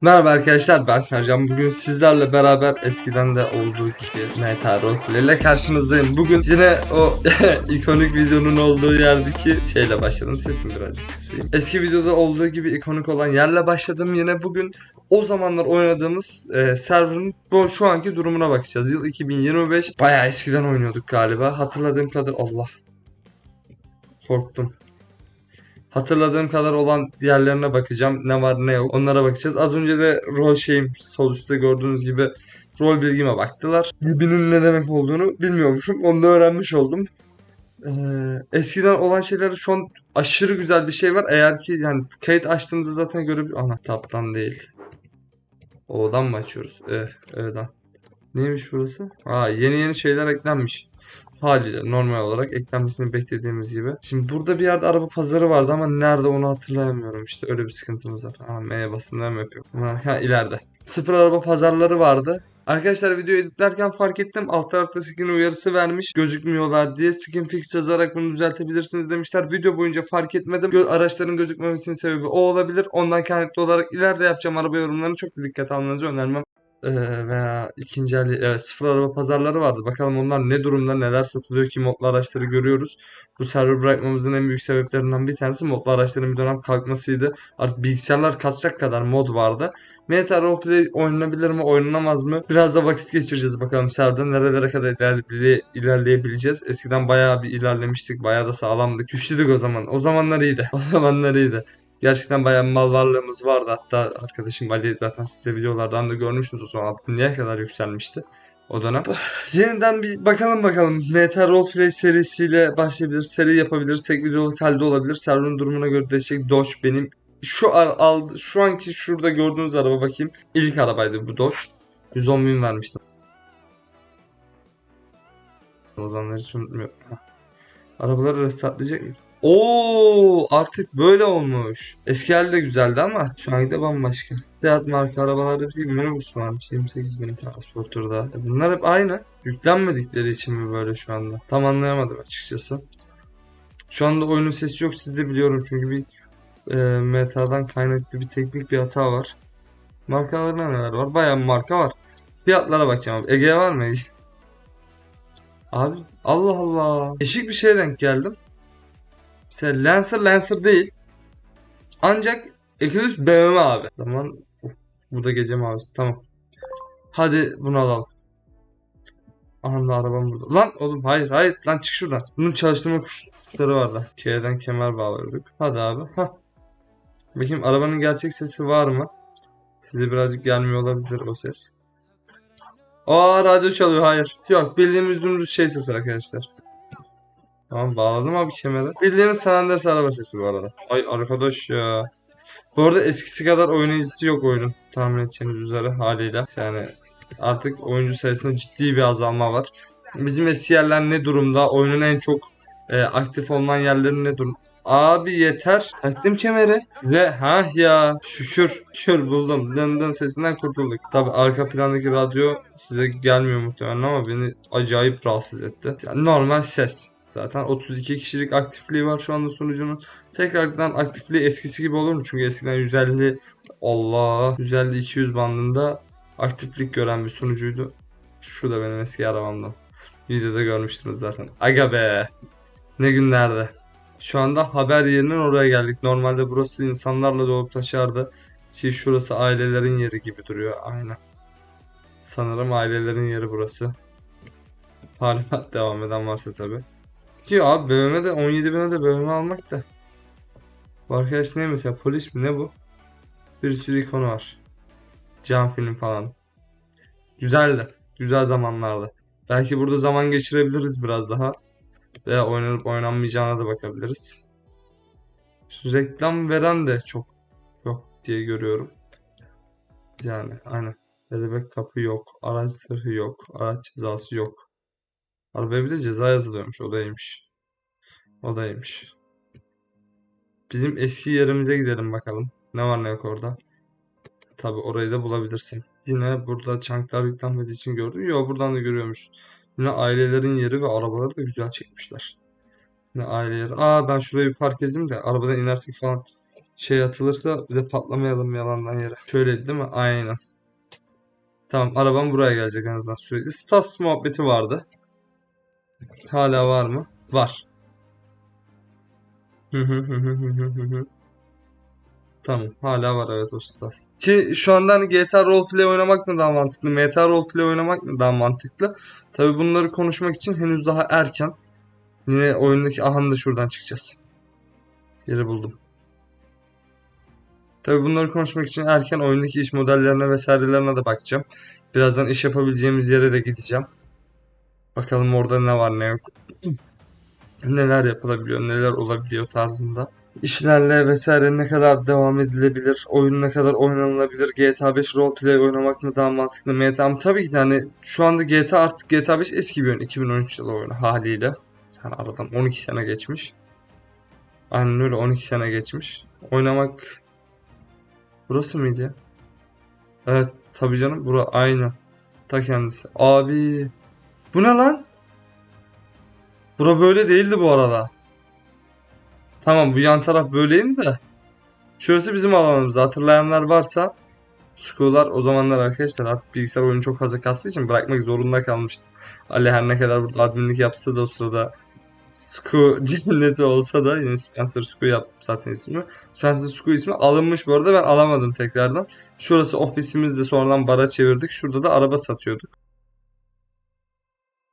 Merhaba arkadaşlar ben Sercan. Bugün sizlerle beraber eskiden de olduğu gibi Meta Roleplay ile karşınızdayım. Bugün yine o ikonik videonun olduğu yerdeki şeyle başladım. Sesim birazcık kısayım. Eski videoda olduğu gibi ikonik olan yerle başladım. Yine bugün o zamanlar oynadığımız e, server'ın bu şu anki durumuna bakacağız. Yıl 2025. Bayağı eskiden oynuyorduk galiba. Hatırladığım kadar Allah. Korktum. Hatırladığım kadar olan diğerlerine bakacağım. Ne var ne yok. Onlara bakacağız. Az önce de rol şeyim sol üstte gördüğünüz gibi rol bilgime baktılar. Gibinin ne demek olduğunu bilmiyormuşum. Onu da öğrenmiş oldum. Ee, eskiden olan şeyler şu an aşırı güzel bir şey var. Eğer ki yani kayıt açtığınızda zaten görebil... Ana taptan değil. O'dan mı açıyoruz? Evet, O'dan. Neymiş burası? Aa, yeni yeni şeyler eklenmiş. Haliyle normal olarak eklenmesini beklediğimiz gibi. Şimdi burada bir yerde araba pazarı vardı ama nerede onu hatırlayamıyorum. İşte öyle bir sıkıntımız var. Ha, M'ye basınlar mı yapıyor? Ha, ha, ileride. Sıfır araba pazarları vardı. Arkadaşlar video editlerken fark ettim. Alt tarafta skin uyarısı vermiş. Gözükmüyorlar diye. Skin fix yazarak bunu düzeltebilirsiniz demişler. Video boyunca fark etmedim. Gö- araçların gözükmemesinin sebebi o olabilir. Ondan kaynaklı olarak ileride yapacağım araba yorumlarını çok da dikkate almanızı önermem. Ee, veya ikinci el evet, sıfır araba pazarları vardı. Bakalım onlar ne durumda neler satılıyor ki modlu araçları görüyoruz. Bu server bırakmamızın en büyük sebeplerinden bir tanesi modlu araçların bir dönem kalkmasıydı. Artık bilgisayarlar kasacak kadar mod vardı. Meta Roleplay oynanabilir mi oynanamaz mı? Biraz da vakit geçireceğiz bakalım serverda nerelere kadar ilerle- ilerleyebileceğiz. Eskiden bayağı bir ilerlemiştik. Bayağı da sağlamdık. Güçlüydük o zaman. O zamanlar iyiydi. O zamanlar iyiydi. Gerçekten bayağı mal varlığımız vardı. Hatta arkadaşım Ali zaten size videolardan da görmüştünüz o zaman. Niye kadar yükselmişti o dönem. Yeniden bir bakalım bakalım. Meta Roleplay serisiyle başlayabiliriz. Seri yapabiliriz. Tek videoluk halde olabilir. Server'ın durumuna göre değişecek. Dodge benim şu ar aldı şu anki şurada gördüğünüz araba bakayım. İlk arabaydı bu Dodge. 110 bin vermiştim. O zamanlar hiç unutmuyorum. Arabaları restartlayacak mı? Oo artık böyle olmuş. Eski hali güzeldi ama şu anki de bambaşka. Seat marka arabalarda bir minibüs varmış. 28 bin transporterda. E Bunlar hep aynı. Yüklenmedikleri için mi böyle şu anda? Tam anlayamadım açıkçası. Şu anda oyunun sesi yok siz de biliyorum çünkü bir e, metadan kaynaklı bir teknik bir hata var. Markalarında neler var? Bayağı bir marka var. Fiyatlara bakacağım abi. Ege var mı? Abi Allah Allah. Eşik bir şeye denk geldim. Mesela Lancer Lancer değil. Ancak Eclipse BMW abi. Zaman bu da gece mavisi tamam. Hadi bunu alalım. Aha da arabam burada. Lan oğlum hayır hayır lan çık şuradan. Bunun çalıştırma kuşları vardı. K'den kemer bağlıyorduk. Hadi abi. Hah. Bakayım arabanın gerçek sesi var mı? Size birazcık gelmiyor olabilir o ses. Aa radyo çalıyor hayır. Yok bildiğimiz dümdüz şey sesi arkadaşlar. Tamam bağladım abi kemere. Bildiğimiz San araba sesi bu arada. Ay arkadaş ya. Bu arada eskisi kadar oynayıcısı yok oyunun. Tahmin edeceğiniz üzere haliyle. Yani artık oyuncu sayısında ciddi bir azalma var. Bizim eski yerler ne durumda? Oyunun en çok e, aktif olunan yerleri ne durum? Abi yeter. Taktım kemeri. Size ha ya şükür şükür buldum. Dın dın sesinden kurtulduk. Tabi arka plandaki radyo size gelmiyor muhtemelen ama beni acayip rahatsız etti. Yani normal ses. Zaten 32 kişilik aktifliği var şu anda sunucunun. Tekrardan aktifliği eskisi gibi olur mu? Çünkü eskiden 150 Allah 150 200 bandında aktiflik gören bir sunucuydu. Şu da benim eski arabamdan. Videoda görmüştünüz zaten. Aga be. Ne günlerde. Şu anda haber yerinin oraya geldik. Normalde burası insanlarla dolup taşardı. Ki şurası ailelerin yeri gibi duruyor. Aynen. Sanırım ailelerin yeri burası. Hala devam eden varsa tabi. Ki abi BMW'de 17 bine de BMW almak da. Bu arkadaş ne mesela polis mi ne bu? Bir sürü ikonu var. Cam film falan. Güzeldi. Güzel zamanlardı. Belki burada zaman geçirebiliriz biraz daha. Veya oynanıp oynanmayacağına da bakabiliriz. Şu reklam veren de çok yok diye görüyorum. Yani aynen. Bebek kapı yok. Araç sırrı yok. Araç cezası yok. Arabaya bir de ceza yazılıyormuş. O da. O da. Bizim eski yerimize gidelim bakalım. Ne var ne yok orada. Tabi orayı da bulabilirsin. Yine burada çanklar yüklenmediği için gördüm. Yo buradan da görüyormuş. Yine ailelerin yeri ve arabaları da güzel çekmişler. Yine aile yeri. Aa ben şurayı bir park edeyim de arabadan inersek falan şey atılırsa bir de patlamayalım yalandan yere. Şöyle değil mi? Aynen. Tamam arabam buraya gelecek en azından sürekli. Stas muhabbeti vardı. Hala var mı? Var. Tamam hala var evet o. Ki şu anda hani GTA Roleplay oynamak mı daha mantıklı? MTA Roleplay oynamak mı daha mantıklı? Tabii bunları konuşmak için henüz daha erken. Yine oyundaki ahan da şuradan çıkacağız. Yeri buldum. Tabii bunları konuşmak için erken oyundaki iş modellerine vesairelerine de bakacağım. Birazdan iş yapabileceğimiz yere de gideceğim. Bakalım orada ne var ne yok. Neler yapılabiliyor, neler olabiliyor tarzında. İşlerle vesaire ne kadar devam edilebilir, oyun ne kadar oynanılabilir, GTA 5 roleplay oynamak mı daha mantıklı, mı? Tabii ki de hani şu anda GTA artık GTA 5 eski bir oyun, 2013 yılı oyunu haliyle. Sen aradan 12 sene geçmiş. Aynen öyle 12 sene geçmiş. Oynamak burası mıydı ya? Evet tabii canım bura aynen. Ta kendisi. Abi bu ne lan? Bura böyle değildi bu arada. Tamam bu yan taraf böyleydi de. Şurası bizim alanımız. Hatırlayanlar varsa School'lar o zamanlar arkadaşlar artık bilgisayar oyunu çok fazla kastığı için bırakmak zorunda kalmıştı. Ali her ne kadar burada adminlik yapsa da o sırada Sku cenneti olsa da yine Spencer Sku yap zaten ismi. Spencer Sku ismi alınmış bu arada ben alamadım tekrardan. Şurası ofisimizde sonradan bara çevirdik. Şurada da araba satıyorduk.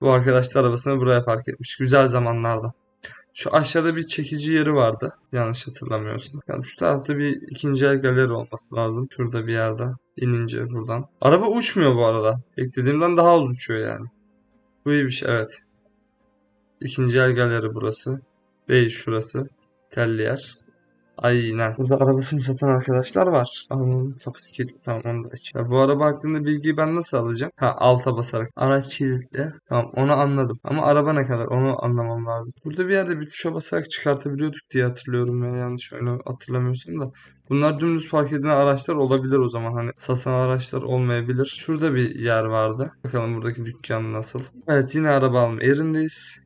Bu arkadaş da arabasını buraya park etmiş. Güzel zamanlarda. Şu aşağıda bir çekici yeri vardı. Yanlış hatırlamıyorsam. Yani şu tarafta bir ikinci el galeri olması lazım. Şurada bir yerde. inince buradan. Araba uçmuyor bu arada. Beklediğimden daha az uçuyor yani. Bu iyi bir şey evet. İkinci el galeri burası. Değil şurası. Telli yer. Aynen. Burada arabasını satan arkadaşlar var. Arabanın kapısı kilitli. Tamam onu da aç. Ya bu araba hakkında bilgiyi ben nasıl alacağım? Ha alta basarak. Araç kilitli. Tamam onu anladım. Ama araba ne kadar onu anlamam lazım. Burada bir yerde bir tuşa basarak çıkartabiliyorduk diye hatırlıyorum ya. Yanlış öyle hatırlamıyorsam da. Bunlar dümdüz park edilen araçlar olabilir o zaman. Hani satan araçlar olmayabilir. Şurada bir yer vardı. Bakalım buradaki dükkan nasıl. Evet yine araba alma yerindeyiz.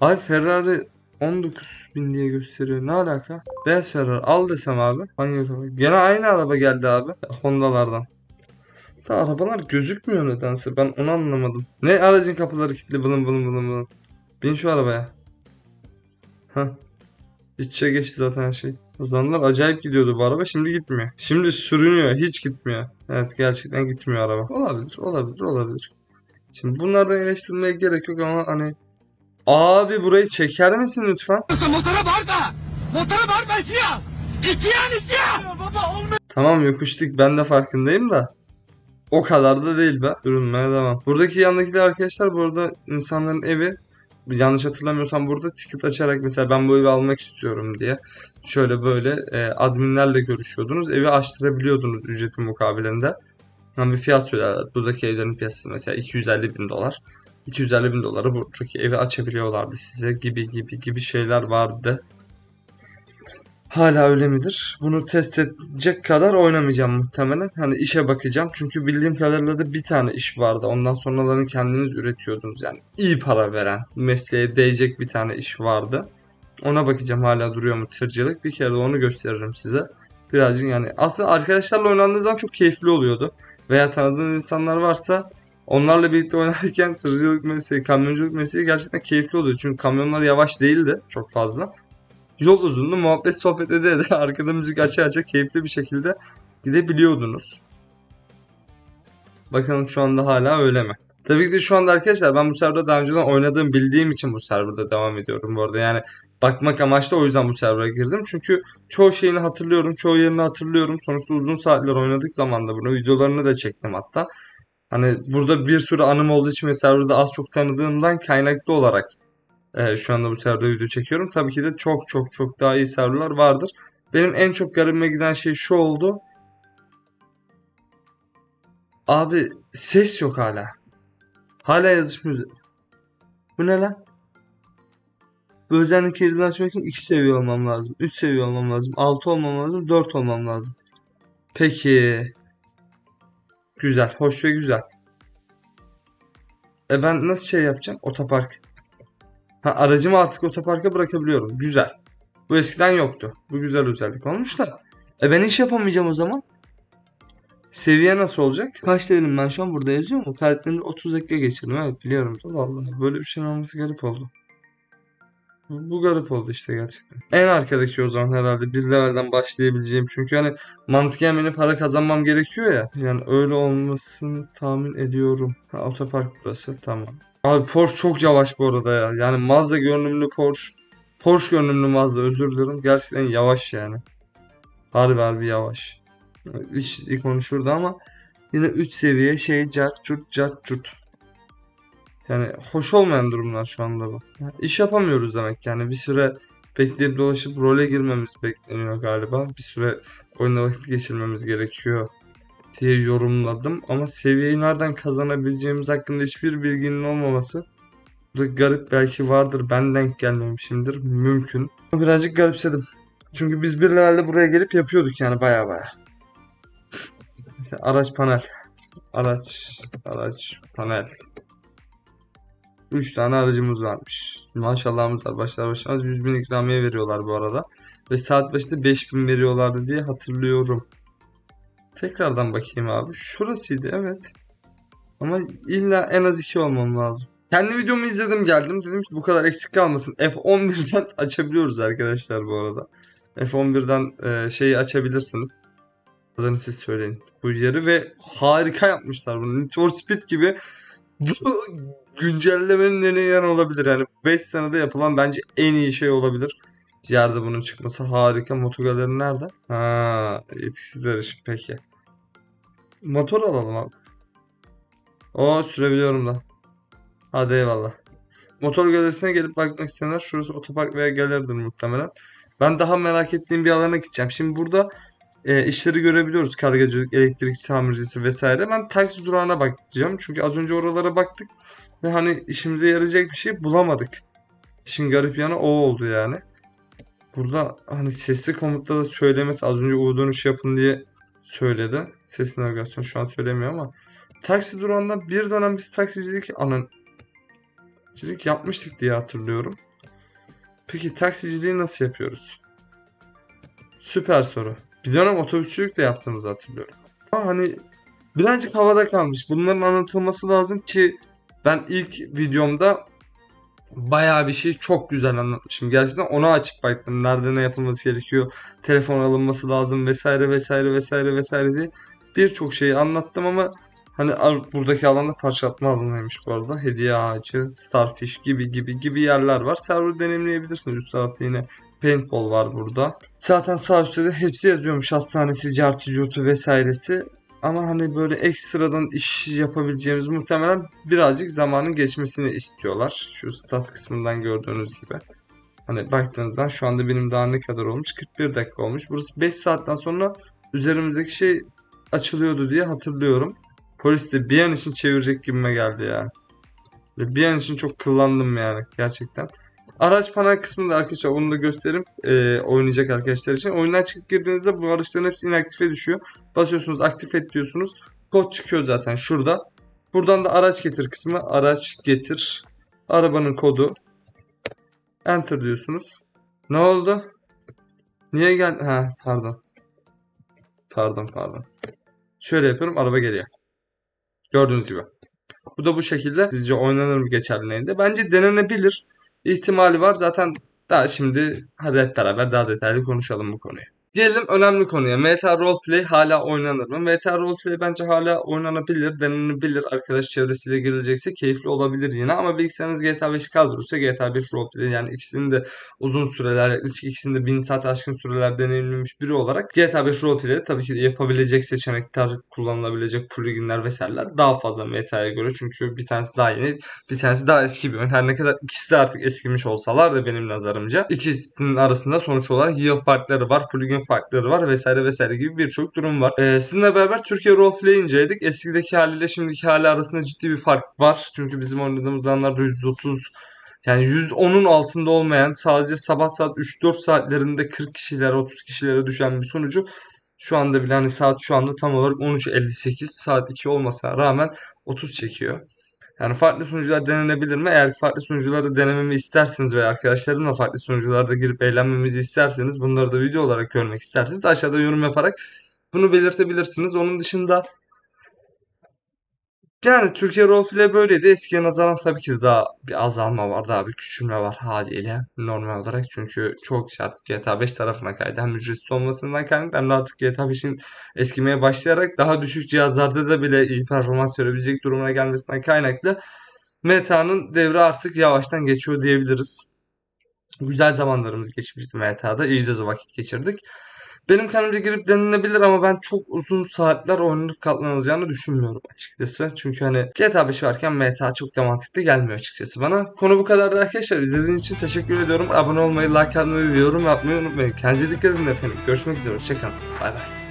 Ay Ferrari 19 bin diye gösteriyor. Ne alaka? Beyaz Ferrari al desem abi. Hangi araba? Gene aynı araba geldi abi. Honda'lardan. Da arabalar gözükmüyor nedense. Ben onu anlamadım. Ne aracın kapıları kilitli bılın bılın bılın bılın. Bin şu arabaya. İç içe geçti zaten şey. O zamanlar acayip gidiyordu bu araba. Şimdi gitmiyor. Şimdi sürünüyor. Hiç gitmiyor. Evet gerçekten gitmiyor araba. Olabilir. Olabilir. Olabilir. Şimdi bunlardan eleştirmeye gerek yok ama hani Abi burayı çeker misin lütfen? Motora bağır da. Motora bağır iki ya. İki ya iki ya. Baba olmuyor. Tamam yokuştuk ben de farkındayım da. O kadar da değil be. Sürünmeye devam. Buradaki yandakiler arkadaşlar bu arada insanların evi. Yanlış hatırlamıyorsam burada ticket açarak mesela ben bu evi almak istiyorum diye. Şöyle böyle e, adminlerle görüşüyordunuz. Evi açtırabiliyordunuz ücretin mukabilinde. Yani bir fiyat söylerler. Buradaki evlerin piyasası mesela 250 bin dolar. 250 bin dolara buradaki evi açabiliyorlardı size gibi gibi gibi şeyler vardı. Hala öyle midir? Bunu test edecek kadar oynamayacağım muhtemelen. Hani işe bakacağım. Çünkü bildiğim kadarıyla da bir tane iş vardı. Ondan sonralarını kendiniz üretiyordunuz. Yani iyi para veren, mesleğe değecek bir tane iş vardı. Ona bakacağım hala duruyor mu tırcılık. Bir kere de onu gösteririm size. Birazcık yani aslında arkadaşlarla oynandığı zaman çok keyifli oluyordu. Veya tanıdığınız insanlar varsa Onlarla birlikte oynarken tırcılık mesleği, kamyonculuk mesleği gerçekten keyifli oluyor. Çünkü kamyonlar yavaş değildi çok fazla. Yol uzundu, muhabbet sohbet ede ede arkada müzik aça aça keyifli bir şekilde gidebiliyordunuz. Bakalım şu anda hala öyle mi? Tabii ki de şu anda arkadaşlar ben bu serverda daha önceden oynadığım bildiğim için bu serverda devam ediyorum bu arada. Yani bakmak amaçlı o yüzden bu server'a girdim. Çünkü çoğu şeyini hatırlıyorum, çoğu yerini hatırlıyorum. Sonuçta uzun saatler oynadık zamanda bunu. Videolarını da çektim hatta. Hani burada bir sürü anım olduğu için ve serverda az çok tanıdığımdan kaynaklı olarak e, şu anda bu serverda video çekiyorum. Tabii ki de çok çok çok daha iyi serverlar vardır. Benim en çok garibime giden şey şu oldu. Abi ses yok hala. Hala yazışmıyoruz. Bu ne lan? Bu özellik kilidini açmak için 2 seviye olmam lazım. 3 seviye olmam lazım. 6 olmam lazım. 4 olmam lazım. Peki. Güzel. Hoş ve güzel. E ben nasıl şey yapacağım? Otopark. Ha aracımı artık otoparka bırakabiliyorum. Güzel. Bu eskiden yoktu. Bu güzel özellik olmuş da. E ben iş yapamayacağım o zaman. Seviye nasıl olacak? Kaç levelim ben şu an burada yazıyor mu? Karakterimi 30 dakika geçirdim. Evet biliyorum vallahi. Böyle bir şey olması garip oldu. Bu garip oldu işte gerçekten. En arkadaki o zaman herhalde bir levelden başlayabileceğim. Çünkü hani mantıken benim para kazanmam gerekiyor ya. Yani öyle olmasını tahmin ediyorum. Ha, otopark burası tamam. Abi Porsche çok yavaş bu arada ya. Yani Mazda görünümlü Porsche. Porsche görünümlü Mazda özür dilerim. Gerçekten yavaş yani. Harbi harbi yavaş. İş ikonu şurada ama yine 3 seviye şey cart curt cart curt. Yani hoş olmayan durumlar şu anda bu. Ya, İş yapamıyoruz demek yani bir süre bekleyip dolaşıp role girmemiz bekleniyor galiba. Bir süre oyunda vakit geçirmemiz gerekiyor diye yorumladım ama seviyeyi nereden kazanabileceğimiz hakkında hiçbir bilginin olmaması da garip belki vardır ben denk gelmemişimdir mümkün. Birazcık garipsedim. Çünkü biz bir levelde buraya gelip yapıyorduk yani baya baya. Mesela araç panel. Araç, araç, panel. 3 tane aracımız varmış. Maşallahımız var. Başlar başlamaz 100 bin ikramiye veriyorlar bu arada. Ve saat başında 5000 veriyorlardı diye hatırlıyorum. Tekrardan bakayım abi. Şurasıydı evet. Ama illa en az 2 olmam lazım. Kendi videomu izledim geldim. Dedim ki bu kadar eksik kalmasın. F11'den açabiliyoruz arkadaşlar bu arada. F11'den e, şeyi açabilirsiniz. Adını siz söyleyin. Bu yeri ve harika yapmışlar bunu. Need Speed gibi bu güncellemenin en iyi yanı olabilir. Yani 5 senede yapılan bence en iyi şey olabilir. Yerde bunun çıkması harika. Motogaleri nerede? Ha, etkisiz erişim peki. Motor alalım abi. O sürebiliyorum da. Hadi eyvallah. Motor galerisine gelip bakmak isteyenler şurası otopark veya galeridir muhtemelen. Ben daha merak ettiğim bir alana gideceğim. Şimdi burada e, işleri görebiliyoruz. Kargacılık, elektrik tamircisi vesaire. Ben taksi durağına bakacağım. Çünkü az önce oralara baktık. Ve hani işimize yarayacak bir şey bulamadık. İşin garip yanı o oldu yani. Burada hani sesli komutta da söylemesi az önce U dönüş yapın diye söyledi. Sesli navigasyon şu an söylemiyor ama. Taksi durağında bir dönem biz taksicilik taksicilik yapmıştık diye hatırlıyorum. Peki taksiciliği nasıl yapıyoruz? Süper soru. Bir dönem otobüsçülük de yaptığımızı hatırlıyorum. Ama hani birazcık havada kalmış. Bunların anlatılması lazım ki ben ilk videomda bayağı bir şey çok güzel anlatmışım. Gerçekten onu açıp baktım. Nerede ne yapılması gerekiyor, telefon alınması lazım vesaire vesaire vesaire vesaire diye birçok şeyi anlattım ama hani buradaki alanda parçalatma alanıymış bu arada. Hediye ağacı, Starfish gibi gibi gibi yerler var. Server deneyimleyebilirsiniz. Üst tarafta yine paintball var burada. Zaten sağ üstte de hepsi yazıyormuş. Hastanesi, cartı, curtu vesairesi. Ama hani böyle ekstradan iş yapabileceğimiz muhtemelen birazcık zamanın geçmesini istiyorlar. Şu stats kısmından gördüğünüz gibi. Hani baktığınızda şu anda benim daha ne kadar olmuş? 41 dakika olmuş. Burası 5 saatten sonra üzerimizdeki şey açılıyordu diye hatırlıyorum. Polis de bir an için çevirecek gibime geldi ya. Bir an için çok kıllandım yani gerçekten. Araç panel kısmında arkadaşlar onu da göstereyim ee, oynayacak arkadaşlar için. Oyundan çıkıp girdiğinizde bu araçların hepsi inaktife düşüyor. Basıyorsunuz aktif et diyorsunuz. Kod çıkıyor zaten şurada. Buradan da araç getir kısmı. Araç getir. Arabanın kodu. Enter diyorsunuz. Ne oldu? Niye gel... Ha pardon. Pardon pardon. Şöyle yapıyorum araba geliyor. Gördüğünüz gibi. Bu da bu şekilde. Sizce oynanır mı geçerliliğinde? Bence denenebilir. İhtimali var. Zaten daha şimdi hadi hep beraber daha detaylı konuşalım bu konuyu. Gelelim önemli konuya. Meta Roleplay hala oynanır mı? Meta Roleplay bence hala oynanabilir, denenebilir. Arkadaş çevresiyle girilecekse keyifli olabilir yine. Ama bilgisayarınız GTA 5 kaldırırsa GTA 5 Roleplay yani ikisinin de uzun süreler, yaklaşık ikisinin de 1000 saat aşkın süreler deneyimlemiş biri olarak GTA 5 Roleplay'de tabii ki yapabilecek seçenekler, kullanılabilecek pluginler vesaireler daha fazla Meta'ya göre. Çünkü bir tanesi daha yeni, bir tanesi daha eski bir oyun. Her ne kadar ikisi de artık eskimiş olsalar da benim nazarımca ikisinin arasında sonuç olarak yıl farkları var, plugin farkları var vesaire vesaire gibi birçok durum var. Ee, sizinle beraber Türkiye Roleplay inceledik. Eskideki haliyle şimdiki hali arasında ciddi bir fark var. Çünkü bizim oynadığımız zamanlarda 130 yani 110'un altında olmayan sadece sabah saat 3-4 saatlerinde 40 kişiler 30 kişilere düşen bir sonucu şu anda bile hani saat şu anda tam olarak 13.58 saat 2 olmasına rağmen 30 çekiyor. Yani farklı sunucular denenebilir mi? Eğer farklı sunucuları denememi isterseniz veya arkadaşlarımla farklı sunucularda girip eğlenmemizi isterseniz bunları da video olarak görmek isterseniz aşağıda yorum yaparak bunu belirtebilirsiniz. Onun dışında yani Türkiye Roleplay böyleydi. Eskiye nazaran tabii ki de daha bir azalma var, daha bir küçülme var haliyle normal olarak. Çünkü çok kişi artık GTA 5 tarafına kaydı. Hem ücretsiz olmasından kaynaklı artık GTA 5'in eskimeye başlayarak daha düşük cihazlarda da bile iyi performans verebilecek durumuna gelmesinden kaynaklı meta'nın devri artık yavaştan geçiyor diyebiliriz. Güzel zamanlarımız geçmişti meta'da. İyi de vakit geçirdik. Benim kanalımca girip denenebilir ama ben çok uzun saatler oynanıp katlanılacağını düşünmüyorum açıkçası. Çünkü hani GTA 5 varken MTA çok da mantıklı gelmiyor açıkçası bana. Konu bu kadar arkadaşlar. İzlediğiniz için teşekkür ediyorum. Abone olmayı, like atmayı yorum yapmayı unutmayın. Kendinize dikkat edin efendim. Görüşmek üzere. Hoşçakalın. Bay bay.